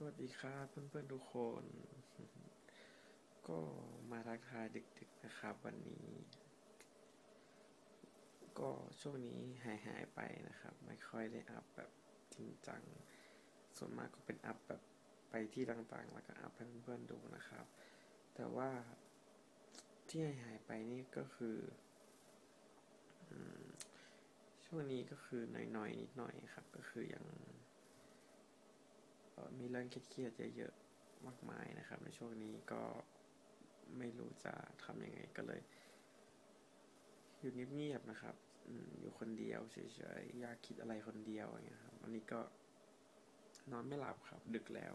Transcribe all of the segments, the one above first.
สวัสดีครับเพื่อนๆทุกคน ก็มาทักทายดึกๆนะครับ วันนี้ ก็ช่วงนี้หายหายๆไปนะครับ ไม่ค่อยได้อัพแบบจริงจัง ส่วนมากก็เป็นอัพแบบไปที่ต่างๆ แล้วก็อัพให้เพื่อนๆดูนะครับ แต่ว่าที่หายหายๆไปนี่ก็คืออช่วงนี้ก็คือหน่อยๆนิดหน่อยครับ ก็คือยัง มีเรื่องเครียดๆเยอะๆมากมายนะครับ ในช่วงนี้ก็ไม่รู้จะทำยังไงก็เลย อยู่เงียบๆนะครับอยู่คนเดียวเฉยๆอยากคิดอะไรคนเดียวอย่างเงี้ยครับวันนี้ก็นอนไม่หลับครับ ดึกแล้ว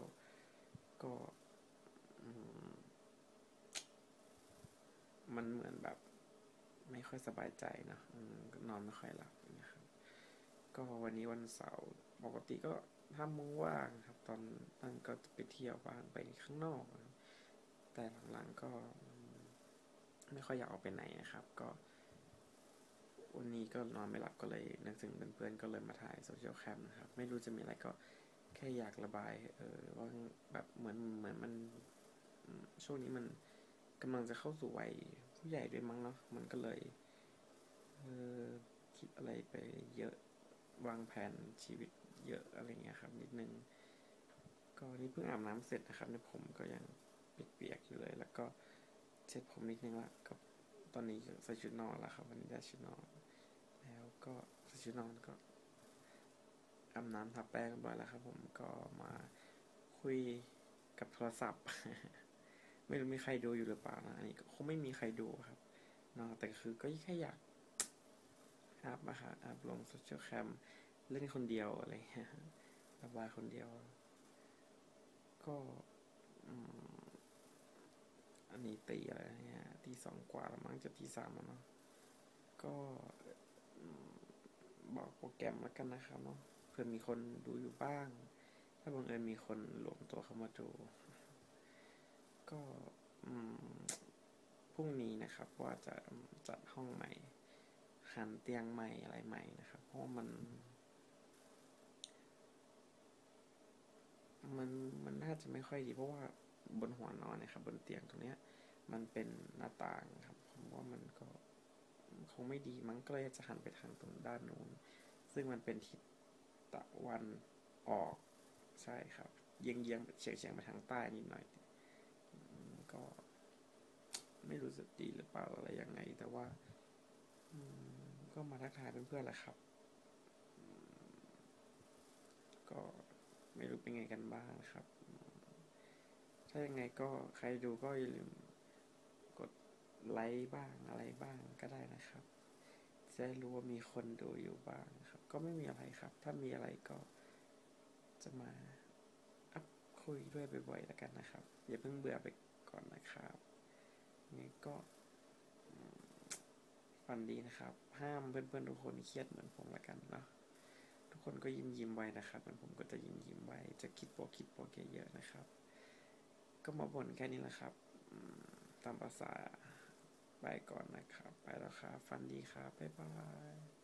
ก็มันเหมือนแบบ ไม่ค่อยสบายใจเนะอนอนไม่ค่อยหลับอย่างเงี้ยครับ ก็วันนี้วันเสาร์ปกติก็ ถ้ามึงว่างครับ ตอนนั้นก็จะไปเที่ยวบ้างไปข้างนอกนะครับแต่หลังๆก็ไม่ค่อยอยากออกไปไหนนะครับ ก็วันนี้ก็นอนไม่หลับก็เลยนึกถึงเพื่อนๆก็เลยมาถ่ายโซเชียลแคมนะครับ ไม่รู้จะมีอะไรก็แค่อยากระบาย เออว่าแบบเหมือนเหมือนมันช่วงนี้มันกำลังจะเข้าสู่วัยผู้ใหญ่ด้วยมั้งเนาะมันก็เลยเออคิดอะไรไปเยอะวางแผนชีวิต เยอะอะไรเงี้ยครับ นิดนึง ก็นี่เพิ่งอาบน้ำเสร็จนะครับในผมก็ยังเปียกๆอยู่เลย แล้วก็เช็ดผมนิดนึงละก็ตอนนี้ใส่ชุดนอนแล้วครับวันนี้ได้ชุดนอน แล้วก็ใส่ชุดนอนก็อาบน้ำทาแป้งบร้อยแล้วครับ ผมก็มาคุยกับโทรศัพท์ ไม่รู้มีใครดูอยู่หรือเปล่านะอันนี้ก็คงไม่มีใครดูครับเนาะแต่คือก็แค่อยากอัพอะค่ะอัพลงโซเชียลแคม เล่นคนเดียวอะไรเงี้ยระบายคนเดียว ก็อันนี้ตีอะไรเนี่ยตีสองกว่าแล้วมั้งจะตีสามแล้วเนาะก็บอกโปรแกรมแล้วกันนะครับเนาะเพื่อมีคนดูอยู่บ้าง ถ้าบังเอิญมีคนรวมตัวเข้ามาดู ก็พรุ่งนี้นะครับว่าจะจัดห้องใหม่หันเตียงใหม่อะไรใหม่นะครับ เพราะมัน มันมันน่าจะไม่ค่อยดี เพราะว่าบนหัวนอนนะครับ บนเตียงตรงเนี้ย มันเป็นหน้าต่างครับผมว่ามันก็คงไม่ดีมั้งก็เลยจะหันไปทางตรงด้านนู้นซึ่งมันเป็นทิศตะวันออกใช่ครับเยียงเยียงเฉียงเฉียงไปทางใต้นิดหน่อย ก็ ไม่รู้สึกดีหรือเปล่าอะไรยังไง แต่ว่าก็มาทักทายเพื่อนๆแหละครับ ก็ ไม่รู้เป็นไงกันบ้างครับ ถ้ายังไงก็ใครดูก็อย่าลืมกดไลค์บ้างอะไรบ้างก็ได้นะครับ จะได้รู้ว่ามีคนดูอยู่บ้างครับ ก็ไม่มีอะไรครับ ถ้ามีอะไรก็จะมาอัพคุยด้วยบ่อยๆแล้วกันนะครับ อย่าเพิ่งเบื่อไปก่อนนะครับยังไงก็ฝันดีนะครับ ห้ามเพื่อนๆทุกคนเครียดเหมือนผมละกันเนาะ ทุกคนก็ยิ้มยิ้มไว้นะครับเหมือนผมก็จะยิ้มยิ้มไว้ จะคิดบวกคิดบวกเยอะๆนะครับ ก็มาบ่นแค่นี้แหละครับตามภาษาไปก่อนนะครับ ไปแล้วครับฟันดีครับบ๊ายบาย